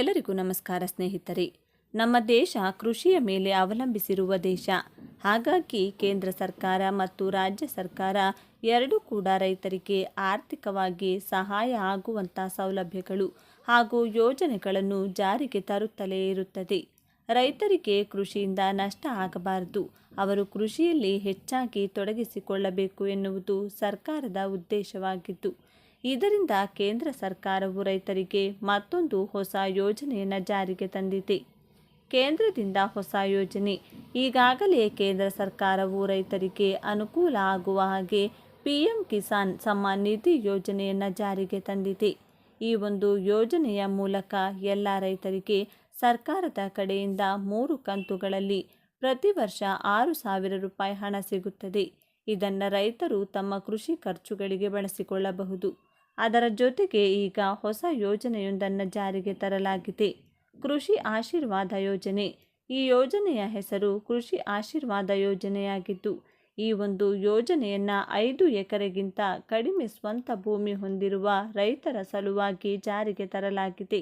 ಎಲ್ಲರಿಗೂ ನಮಸ್ಕಾರ ಸ್ನೇಹಿತರೆ. ನಮ್ಮ ದೇಶ ಕೃಷಿಯ ಮೇಲೆ ಅವಲಂಬಿಸಿರುವ ದೇಶ. ಹಾಗಾಗಿ ಕೇಂದ್ರ ಸರ್ಕಾರ ಮತ್ತು ರಾಜ್ಯ ಸರ್ಕಾರ ಎರಡೂ ಕೂಡ ರೈತರಿಗೆ ಆರ್ಥಿಕವಾಗಿ ಸಹಾಯ ಆಗುವಂಥ ಸೌಲಭ್ಯಗಳು ಹಾಗೂ ಯೋಜನೆಗಳನ್ನು ಜಾರಿಗೆ ತರುತ್ತಲೇ ಇರುತ್ತದೆ. ರೈತರಿಗೆ ಕೃಷಿಯಿಂದ ನಷ್ಟ ಆಗಬಾರದು. ಅವರು ಕೃಷಿಯಲ್ಲಿ ಹೆಚ್ಚಾಗಿ ತೊಡಗಿಸಿಕೊಳ್ಳಬೇಕು ಎನ್ನುವುದು ಸರ್ಕಾರದ ಉದ್ದೇಶವಾಗಿದ್ದು. ಇದರಿಂದ ಕೇಂದ್ರ ಸರ್ಕಾರವು ರೈತರಿಗೆ ಮತ್ತೊಂದು ಹೊಸ ಯೋಜನೆಯನ್ನು ಜಾರಿಗೆ ತಂದಿದೆ. ಕೇಂದ್ರದಿಂದ ಹೊಸ ಯೋಜನೆ. ಈಗಾಗಲೇ ಕೇಂದ್ರ ಸರ್ಕಾರವು ರೈತರಿಗೆ ಅನುಕೂಲ ಆಗುವ ಹಾಗೆ ಪಿ ಎಂ ಕಿಸಾನ್ ಸಮ್ಮಾನ್ ನಿಧಿ ಯೋಜನೆಯನ್ನು ಜಾರಿಗೆ ತಂದಿದೆ. ಈ ಒಂದು ಯೋಜನೆಯ ಮೂಲಕ ಎಲ್ಲ ರೈತರಿಗೆ ಸರ್ಕಾರದ ಕಡೆಯಿಂದ ಮೂರು ಕಂತುಗಳಲ್ಲಿ ಪ್ರತಿ ವರ್ಷ ಆರು ಸಾವಿರ ರೂಪಾಯಿ ಹಣ ಸಿಗುತ್ತದೆ. ಇದನ್ನು ರೈತರು ತಮ್ಮ ಕೃಷಿ ಖರ್ಚುಗಳಿಗೆ ಬಳಸಿಕೊಳ್ಳಬಹುದು. ಅದರ ಜೊತೆಗೆ ಈಗ ಹೊಸ ಯೋಜನೆಯೊಂದನ್ನು ಜಾರಿಗೆ ತರಲಾಗಿದೆ. ಕೃಷಿ ಆಶೀರ್ವಾದ ಯೋಜನೆ. ಈ ಯೋಜನೆಯ ಹೆಸರು ಕೃಷಿ ಆಶೀರ್ವಾದ ಯೋಜನೆಯಾಗಿದ್ದು, ಈ ಒಂದು ಯೋಜನೆಯನ್ನು ಐದು ಎಕರೆಗಿಂತ ಕಡಿಮೆ ಸ್ವಂತ ಭೂಮಿ ಹೊಂದಿರುವ ರೈತರ ಸಲುವಾಗಿ ಜಾರಿಗೆ ತರಲಾಗಿದೆ.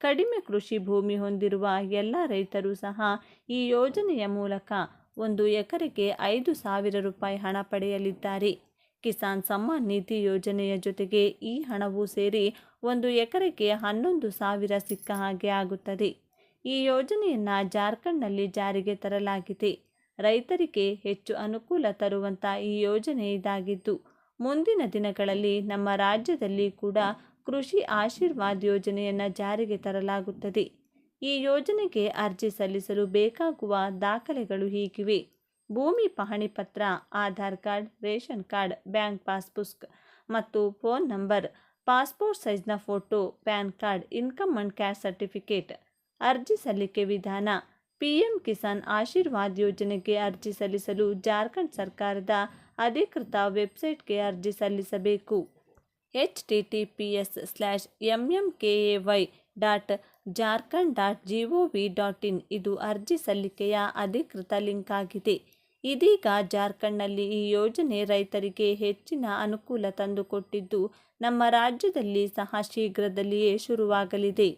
ಕಡಿಮೆ ಕೃಷಿ ಭೂಮಿ ಹೊಂದಿರುವ ಎಲ್ಲ ರೈತರು ಸಹ ಈ ಯೋಜನೆಯ ಮೂಲಕ ಒಂದು ಎಕರೆಗೆ ಐದು ಸಾವಿರ ರೂಪಾಯಿ ಹಣ ಪಡೆಯಲಿದ್ದಾರೆ. ಕಿಸಾನ್ ಸಮ್ಮಾನ್ ನಿಧಿ ಯೋಜನೆಯ ಜೊತೆಗೆ ಈ ಹಣವು ಸೇರಿ ಒಂದು ಎಕರೆಗೆ ಹನ್ನೊಂದು ಸಾವಿರ ಸಿಕ್ಕ ಹಾಗೆ ಆಗುತ್ತದೆ. ಈ ಯೋಜನೆಯನ್ನು ಜಾರ್ಖಂಡ್ನಲ್ಲಿ ಜಾರಿಗೆ ತರಲಾಗಿದೆ. ರೈತರಿಗೆ ಹೆಚ್ಚು ಅನುಕೂಲ ತರುವಂಥ ಈ ಯೋಜನೆ ಇದಾಗಿದ್ದು, ಮುಂದಿನ ದಿನಗಳಲ್ಲಿ ನಮ್ಮ ರಾಜ್ಯದಲ್ಲಿ ಕೂಡ ಕೃಷಿ ಆಶೀರ್ವಾದ್ ಯೋಜನೆಯನ್ನು ಜಾರಿಗೆ ತರಲಾಗುತ್ತದೆ. ಈ ಯೋಜನೆಗೆ ಅರ್ಜಿ ಸಲ್ಲಿಸಲು ಬೇಕಾಗುವ ದಾಖಲೆಗಳು ಹೀಗಿವೆ. ಭೂಮಿ ಪಹಣಿ ಪತ್ರ, Aadhaar card, ration card, bank passbook ಮತ್ತು phone number, passport ಸೈಜ್ನ photo, PAN card, income and cash certificate ಅರ್ಜಿ ಸಲ್ಲಿಕೆ ವಿಧಾನ ಪಿ ಎಂ ಕಿಸಾನ್ ಆಶೀರ್ವಾದ್ ಯೋಜನೆಗೆ ಅರ್ಜಿ ಸಲ್ಲಿಸಲು ಜಾರ್ಖಂಡ್ ಸರ್ಕಾರದ ಅಧಿಕೃತ ವೆಬ್ಸೈಟ್ಗೆ ಅರ್ಜಿ ಸಲ್ಲಿಸಬೇಕು. H T T P S slash M M K A Y dot Jharkhand dot G O V dot in ಇದು ಅರ್ಜಿ ಸಲ್ಲಿಕೆಯ ಅಧಿಕೃತ ಲಿಂಕ್ ಆಗಿದೆ. ಇದೀಗ ಜಾರ್ಖಂಡ್ನಲ್ಲಿ ಈ ಯೋಜನೆ ರೈತರಿಗೆ ಹೆಚ್ಚಿನ ಅನುಕೂಲ ತಂದುಕೊಟ್ಟಿದ್ದು, ನಮ್ಮ ರಾಜ್ಯದಲ್ಲಿ ಸಹ ಶೀಘ್ರದಲ್ಲಿಯೇ ಶುರುವಾಗಲಿದೆ.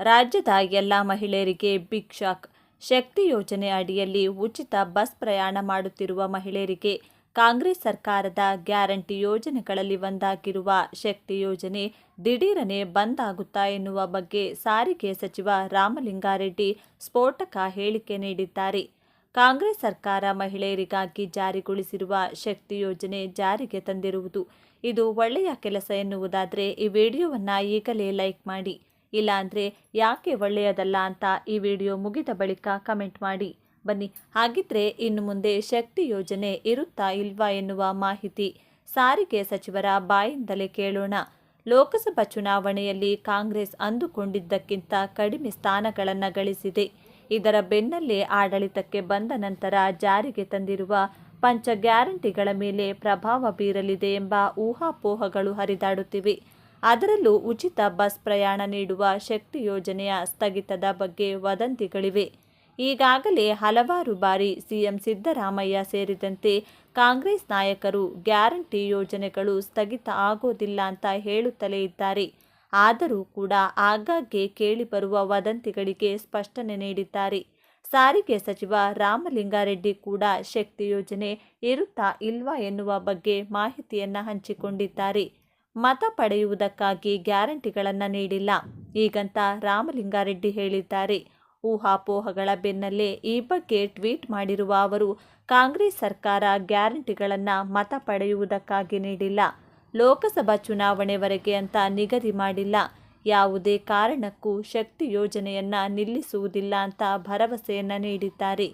ರಾಜ್ಯದ ಎಲ್ಲ ಮಹಿಳೆಯರಿಗೆ ಬಿಗ್ ಶಾಕ್. ಶಕ್ತಿ ಯೋಜನೆ ಅಡಿಯಲ್ಲಿ ಉಚಿತ ಬಸ್ ಪ್ರಯಾಣ ಮಾಡುತ್ತಿರುವ ಮಹಿಳೆಯರಿಗೆ ಕಾಂಗ್ರೆಸ್ ಸರ್ಕಾರದ ಗ್ಯಾರಂಟಿ ಯೋಜನೆಗಳಲ್ಲಿ ಒಂದಾಗಿರುವ ಶಕ್ತಿ ಯೋಜನೆ ದಿಢೀರನೆ ಬಂದ್ ಆಗುತ್ತಾ ಎನ್ನುವ ಬಗ್ಗೆ ಸಾರಿಗೆ ಸಚಿವ ರಾಮಲಿಂಗಾರೆಡ್ಡಿ ಸ್ಫೋಟಕ ಹೇಳಿಕೆ ನೀಡಿದ್ದಾರೆ. ಕಾಂಗ್ರೆಸ್ ಸರ್ಕಾರ ಮಹಿಳೆಯರಿಗಾಗಿ ಜಾರಿಗೊಳಿಸಿರುವ ಶಕ್ತಿ ಯೋಜನೆ ಜಾರಿಗೆ ತಂದಿರುವುದು. ಇದು ಒಳ್ಳೆಯ ಕೆಲಸ ಎನ್ನುವುದಾದರೆ ಈ ವಿಡಿಯೋವನ್ನು ಈಗಲೇ ಲೈಕ್ ಮಾಡಿ. ಇಲ್ಲಾಂದರೆ ಯಾಕೆ ಒಳ್ಳೆಯದಲ್ಲ ಅಂತ ಈ ವಿಡಿಯೋ ಮುಗಿದ ಬಳಿಕ ಕಮೆಂಟ್ ಮಾಡಿ. ಬನ್ನಿ, ಹಾಗಿದ್ರೆ ಇನ್ನು ಮುಂದೆ ಶಕ್ತಿ ಯೋಜನೆ ಇರುತ್ತಾ ಇಲ್ವಾ ಎನ್ನುವ ಮಾಹಿತಿ ಸಾರಿಗೆ ಸಚಿವರ ಬಾಯಿಂದಲೇ ಕೇಳೋಣ. ಲೋಕಸಭಾ ಚುನಾವಣೆಯಲ್ಲಿ ಕಾಂಗ್ರೆಸ್ ಅಂದುಕೊಂಡಿದ್ದಕ್ಕಿಂತ ಕಡಿಮೆ ಸ್ಥಾನಗಳನ್ನು ಗಳಿಸಿದೆ. ಇದರ ಬೆನ್ನಲ್ಲೇ ಆಡಳಿತಕ್ಕೆ ಬಂದ ನಂತರ ಜಾರಿಗೆ ತಂದಿರುವ ಪಂಚ ಗ್ಯಾರಂಟಿಗಳ ಮೇಲೆ ಪ್ರಭಾವ ಬೀರಲಿದೆ ಎಂಬ ಊಹಾಪೋಹಗಳು ಹರಿದಾಡುತ್ತಿವೆ. ಅದರಲ್ಲೂ ಉಚಿತ ಬಸ್ ಪ್ರಯಾಣ ನೀಡುವ ಶಕ್ತಿ ಯೋಜನೆಯ ಸ್ಥಗಿತದ ಬಗ್ಗೆ ವದಂತಿಗಳಿವೆ. ಈಗಾಗಲೇ ಹಲವಾರು ಬಾರಿ ಸಿಎಂ ಸಿದ್ದರಾಮಯ್ಯ ಸೇರಿದಂತೆ ಕಾಂಗ್ರೆಸ್ ನಾಯಕರು ಗ್ಯಾರಂಟಿ ಯೋಜನೆಗಳು ಸ್ಥಗಿತ ಆಗೋದಿಲ್ಲ ಅಂತ ಹೇಳುತ್ತಲೇ ಇದ್ದಾರೆ. ಆದರೂ ಕೂಡ ಆಗಾಗ್ಗೆ ಕೇಳಿಬರುವ ವದಂತಿಗಳಿಗೆ ಸ್ಪಷ್ಟನೆ ನೀಡಿದ್ದಾರೆ. ಸಾರಿಗೆ ಸಚಿವ ರಾಮಲಿಂಗಾರೆಡ್ಡಿ ಕೂಡ ಶಕ್ತಿ ಯೋಜನೆ ಇರುತ್ತಾ ಇಲ್ವಾ ಎನ್ನುವ ಬಗ್ಗೆ ಮಾಹಿತಿಯನ್ನು ಹಂಚಿಕೊಂಡಿದ್ದಾರೆ. ಮತ ಪಡೆಯುವುದಕ್ಕಾಗಿ ಗ್ಯಾರಂಟಿಗಳನ್ನು ನೀಡಿಲ್ಲ. ಈಗಂತ ರಾಮಲಿಂಗಾರೆಡ್ಡಿ ಹೇಳಿದ್ದಾರೆ. ಊಹಾಪೋಹಗಳ ಬೆನ್ನಲ್ಲೇ ಈ ಬಗ್ಗೆ ಟ್ವೀಟ್ ಮಾಡಿರುವ ಅವರು, ಕಾಂಗ್ರೆಸ್ ಸರ್ಕಾರ ಗ್ಯಾರಂಟಿಗಳನ್ನು ಮತ ಪಡೆಯುವುದಕ್ಕಾಗಿ ನೀಡಿಲ್ಲ. ಲೋಕಸಭಾ ಚುನಾವಣೆವರೆಗೆ ಅಂತ ನಿಗದಿ ಮಾಡಿಲ್ಲ. ಯಾವುದೇ ಕಾರಣಕ್ಕೂ ಶಕ್ತಿ ಯೋಜನೆಯನ್ನ ನಿಲ್ಲಿಸುವುದಿಲ್ಲ ಅಂತ ಭರವಸೆಯನ್ನು ನೀಡಿದ್ದಾರೆ.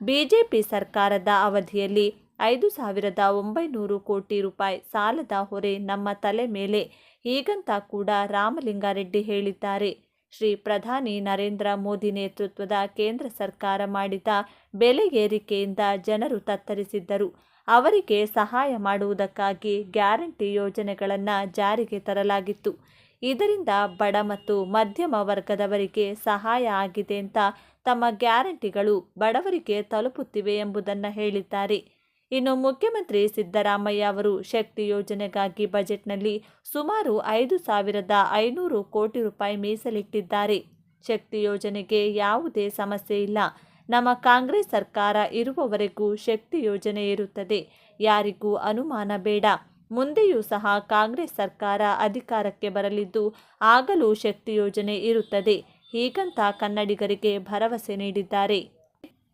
ಬಿಜೆಪಿ ಸರ್ಕಾರದ ಅವಧಿಯಲ್ಲಿ ಐದು ಸಾವಿರದ ಒಂಬೈನೂರು ಕೋಟಿ ರೂಪಾಯಿ ಸಾಲದ ಹೊರೆ ನಮ್ಮ ತಲೆ ಮೇಲೆ ಈಗಂತ ಕೂಡ ರಾಮಲಿಂಗಾರೆಡ್ಡಿ ಹೇಳಿದ್ದಾರೆ. ಶ್ರೀ ಪ್ರಧಾನಿ ನರೇಂದ್ರ ಮೋದಿ ನೇತೃತ್ವದ ಕೇಂದ್ರ ಸರ್ಕಾರ ಮಾಡಿದ ಬೆಲೆ ಏರಿಕೆಯಿಂದ ಜನರು ತತ್ತರಿಸಿದ್ದರು. ಅವರಿಗೆ ಸಹಾಯ ಮಾಡುವುದಕ್ಕಾಗಿ ಗ್ಯಾರಂಟಿ ಯೋಜನೆಗಳನ್ನು ಜಾರಿಗೆ ತರಲಾಗಿತ್ತು. ಇದರಿಂದ ಬಡ ಮತ್ತು ಮಧ್ಯಮ ವರ್ಗದವರಿಗೆ ಸಹಾಯ ಆಗಿದೆ ಅಂತ ತಮ್ಮ ಗ್ಯಾರಂಟಿಗಳು ಬಡವರಿಗೆ ತಲುಪುತ್ತಿವೆ ಎಂಬುದನ್ನು ಹೇಳಿದ್ದಾರೆ. ಇನ್ನು ಮುಖ್ಯಮಂತ್ರಿ ಸಿದ್ದರಾಮಯ್ಯ ಅವರು ಶಕ್ತಿ ಯೋಜನೆಗಾಗಿ ಬಜೆಟ್ನಲ್ಲಿ ಸುಮಾರು ಐದು ಸಾವಿರದ ಐನೂರು ಕೋಟಿ ರೂಪಾಯಿ ಮೀಸಲಿಟ್ಟಿದ್ದಾರೆ. ಶಕ್ತಿ ಯೋಜನೆಗೆ ಯಾವುದೇ ಸಮಸ್ಯೆ ಇಲ್ಲ. ನಮ್ಮ ಕಾಂಗ್ರೆಸ್ ಸರ್ಕಾರ ಇರುವವರೆಗೂ ಶಕ್ತಿ ಯೋಜನೆ ಇರುತ್ತದೆ. ಯಾರಿಗೂ ಅನುಮಾನ ಬೇಡ. ಮುಂದೆಯೂ ಸಹ ಕಾಂಗ್ರೆಸ್ ಸರ್ಕಾರ ಅಧಿಕಾರಕ್ಕೆ ಬರಲಿದ್ದು ಆಗಲೂ ಶಕ್ತಿ ಯೋಜನೆ ಇರುತ್ತದೆ. ಹೀಗಂತ ಕನ್ನಡಿಗರಿಗೆ ಭರವಸೆ ನೀಡಿದ್ದಾರೆ.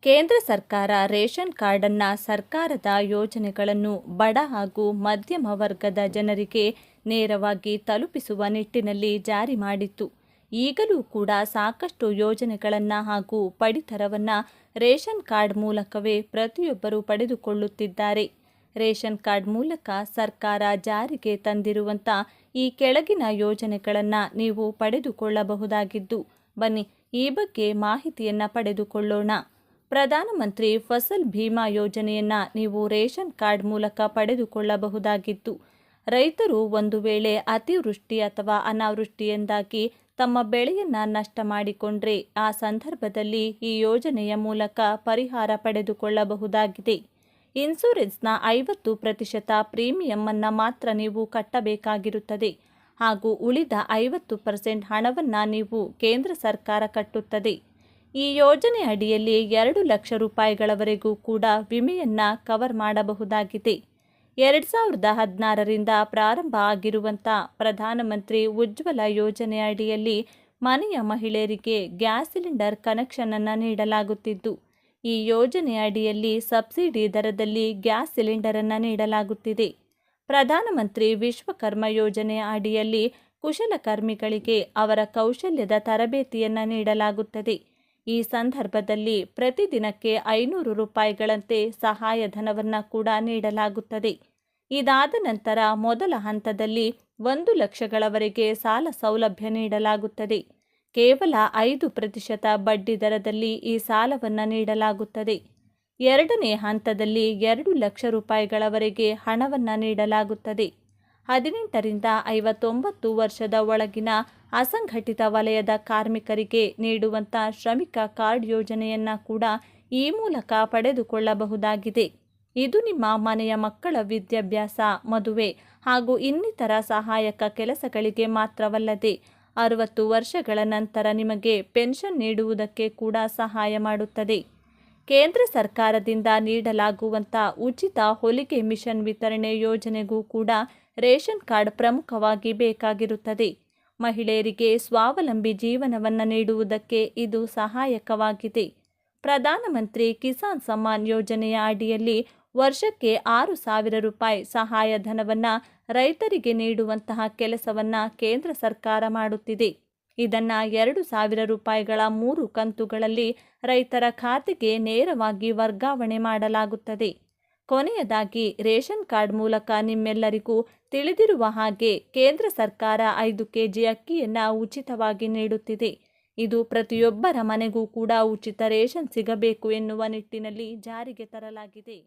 ಕೇಂದ್ರ ಸರ್ಕಾರ ರೇಷನ್ ಕಾರ್ಡನ್ನು ಸರ್ಕಾರದ ಯೋಜನೆಗಳನ್ನು ಬಡ ಹಾಗೂ ಮಧ್ಯಮ ವರ್ಗದ ಜನರಿಗೆ ನೇರವಾಗಿ ತಲುಪಿಸುವ ನಿಟ್ಟಿನಲ್ಲಿ ಜಾರಿ ಮಾಡಿತ್ತು. ಈಗಲೂ ಕೂಡ ಸಾಕಷ್ಟು ಯೋಜನೆಗಳನ್ನು ಹಾಗೂ ಪಡಿತರವನ್ನು ರೇಷನ್ ಕಾರ್ಡ್ ಮೂಲಕವೇ ಪ್ರತಿಯೊಬ್ಬರು ಪಡೆದುಕೊಳ್ಳುತ್ತಿದ್ದಾರೆ. ರೇಷನ್ ಕಾರ್ಡ್ ಮೂಲಕ ಸರ್ಕಾರ ಜಾರಿಗೆ ತಂದಿರುವಂಥ ಈ ಕೆಳಗಿನ ಯೋಜನೆಗಳನ್ನು ನೀವು ಪಡೆದುಕೊಳ್ಳಬಹುದಾಗಿದ್ದು, ಬನ್ನಿ ಈ ಬಗ್ಗೆ ಮಾಹಿತಿಯನ್ನು ಪಡೆದುಕೊಳ್ಳೋಣ. ಪ್ರಧಾನಮಂತ್ರಿ ಫಸಲ್ ಭೀಮಾ ಯೋಜನೆಯನ್ನು ನೀವು ರೇಷನ್ ಕಾರ್ಡ್ ಮೂಲಕ ಪಡೆದುಕೊಳ್ಳಬಹುದಾಗಿದ್ದು ರೈತರು ಒಂದು ವೇಳೆ ಅತಿವೃಷ್ಟಿ ಅಥವಾ ಅನಾವೃಷ್ಟಿಯಿಂದಾಗಿ ತಮ್ಮ ಬೆಳೆಯನ್ನು ನಷ್ಟ ಮಾಡಿಕೊಂಡ್ರೆ ಆ ಸಂದರ್ಭದಲ್ಲಿ ಈ ಯೋಜನೆಯ ಮೂಲಕ ಪರಿಹಾರ ಪಡೆದುಕೊಳ್ಳಬಹುದಾಗಿದೆ. ಇನ್ಸೂರೆನ್ಸ್ನ ಐವತ್ತು ಪ್ರತಿಶತ ಪ್ರೀಮಿಯಮ್ಮನ್ನು ಮಾತ್ರ ನೀವು ಕಟ್ಟಬೇಕಾಗಿರುತ್ತದೆ. ಹಾಗೂ ಉಳಿದ ಐವತ್ತು ಪರ್ಸೆಂಟ್ ಹಣವನ್ನು ನೀವು ಕೇಂದ್ರ ಸರ್ಕಾರ ಕಟ್ಟುತ್ತದೆ. ಈ ಯೋಜನೆ ಅಡಿಯಲ್ಲಿ ಎರಡು ಲಕ್ಷ ರೂಪಾಯಿಗಳವರೆಗೂ ಕೂಡ ವಿಮೆಯನ್ನು ಕವರ್ ಮಾಡಬಹುದಾಗಿದೆ. ಎರಡು ಸಾವಿರದ ಹದಿನಾರರಿಂದ ಪ್ರಾರಂಭ ಆಗಿರುವಂಥ ಪ್ರಧಾನಮಂತ್ರಿ ಉಜ್ವಲ ಯೋಜನೆ ಅಡಿಯಲ್ಲಿ ಮನೆಯ ಮಹಿಳೆಯರಿಗೆ ಗ್ಯಾಸ್ ಸಿಲಿಂಡರ್ ಕನೆಕ್ಷನನ್ನು ನೀಡಲಾಗುತ್ತಿದ್ದು, ಈ ಯೋಜನೆ ಅಡಿಯಲ್ಲಿ ಸಬ್ಸಿಡಿ ದರದಲ್ಲಿ ಗ್ಯಾಸ್ ಸಿಲಿಂಡರನ್ನು ನೀಡಲಾಗುತ್ತಿದೆ. ಪ್ರಧಾನಮಂತ್ರಿ ವಿಶ್ವಕರ್ಮ ಯೋಜನೆ ಅಡಿಯಲ್ಲಿ ಕುಶಲಕರ್ಮಿಗಳಿಗೆ ಅವರ ಕೌಶಲ್ಯದ ತರಬೇತಿಯನ್ನು ನೀಡಲಾಗುತ್ತದೆ. ಈ ಸಂದರ್ಭದಲ್ಲಿ ಪ್ರತಿದಿನಕ್ಕೆ ಐನೂರು ರೂಪಾಯಿಗಳಂತೆ ಸಹಾಯಧನವನ್ನು ಕೂಡ ನೀಡಲಾಗುತ್ತದೆ. ಇದಾದ ನಂತರ ಮೊದಲ ಹಂತದಲ್ಲಿ ಒಂದು ಲಕ್ಷಗಳವರೆಗೆ ಸಾಲ ಸೌಲಭ್ಯ ನೀಡಲಾಗುತ್ತದೆ. ಕೇವಲ ಐದು ಪ್ರತಿಶತ ಬಡ್ಡಿ ದರದಲ್ಲಿ ಈ ಸಾಲವನ್ನು ನೀಡಲಾಗುತ್ತದೆ. ಎರಡನೇ ಹಂತದಲ್ಲಿ ಎರಡು ಲಕ್ಷ ರೂಪಾಯಿಗಳವರೆಗೆ ಹಣವನ್ನು ನೀಡಲಾಗುತ್ತದೆ. ಹದಿನೆಂಟರಿಂದ ಐವತ್ತೊಂಬತ್ತು ವರ್ಷದ ಒಳಗಿನ ಅಸಂಘಟಿತ ವಲಯದ ಕಾರ್ಮಿಕರಿಗೆ ನೀಡುವಂಥ ಶ್ರಮಿಕ ಕಾರ್ಡ್ ಯೋಜನೆಯನ್ನು ಕೂಡ ಈ ಮೂಲಕ ಪಡೆದುಕೊಳ್ಳಬಹುದಾಗಿದೆ. ಇದು ನಿಮ್ಮ ಮನೆಯ ಮಕ್ಕಳ ವಿದ್ಯಾಭ್ಯಾಸ, ಮದುವೆ ಹಾಗೂ ಇನ್ನಿತರ ಸಹಾಯಕ ಕೆಲಸಗಳಿಗೆ ಮಾತ್ರವಲ್ಲದೆ ಅರವತ್ತು ವರ್ಷಗಳ ನಂತರ ನಿಮಗೆ ಪೆನ್ಷನ್ ನೀಡುವುದಕ್ಕೆ ಕೂಡ ಸಹಾಯ ಮಾಡುತ್ತದೆ. ಕೇಂದ್ರ ಸರ್ಕಾರದಿಂದ ನೀಡಲಾಗುವಂಥ ಉಚಿತ ಹೊಲಿಗೆ ಮಿಷನ್ ವಿತರಣೆ ಯೋಜನೆಗೂ ಕೂಡ ರೇಷನ್ ಕಾರ್ಡ್ ಪ್ರಮುಖವಾಗಿ ಬೇಕಾಗಿರುತ್ತದೆ. ಮಹಿಳೆಯರಿಗೆ ಸ್ವಾವಲಂಬಿ ಜೀವನವನ್ನು ನೀಡುವುದಕ್ಕೆ ಇದು ಸಹಾಯಕವಾಗಿದೆ. ಪ್ರಧಾನಮಂತ್ರಿ ಕಿಸಾನ್ ಸಮ್ಮಾನ್ ಯೋಜನೆಯ ಅಡಿಯಲ್ಲಿ ವರ್ಷಕ್ಕೆ ಆರು ಸಾವಿರ ರೂಪಾಯಿ ಸಹಾಯಧನವನ್ನು ರೈತರಿಗೆ ನೀಡುವಂತಹ ಕೆಲಸವನ್ನು ಕೇಂದ್ರ ಸರ್ಕಾರ ಮಾಡುತ್ತಿದೆ. ಇದನ್ನು ಎರಡು ಸಾವಿರ ರೂಪಾಯಿಗಳ ಮೂರು ಕಂತುಗಳಲ್ಲಿ ರೈತರ ಖಾತೆಗೆ ನೇರವಾಗಿ ವರ್ಗಾವಣೆ ಮಾಡಲಾಗುತ್ತದೆ. ಕೊನೆಯದಾಗಿ ರೇಷನ್ ಕಾರ್ಡ್ ಮೂಲಕ ನಿಮ್ಮೆಲ್ಲರಿಗೂ ತಿಳಿದಿರುವ ಹಾಗೆ ಕೇಂದ್ರ ಸರ್ಕಾರ ಐದು ಕೆಜಿ ಅಕ್ಕಿಯನ್ನು ಉಚಿತವಾಗಿ ನೀಡುತ್ತಿದೆ. ಇದು ಪ್ರತಿಯೊಬ್ಬರ ಮನೆಗೂ ಕೂಡ ಉಚಿತ ರೇಷನ್ ಸಿಗಬೇಕು ಎನ್ನುವ ನಿಟ್ಟಿನಲ್ಲಿ ಜಾರಿಗೆ ತರಲಾಗಿದೆ.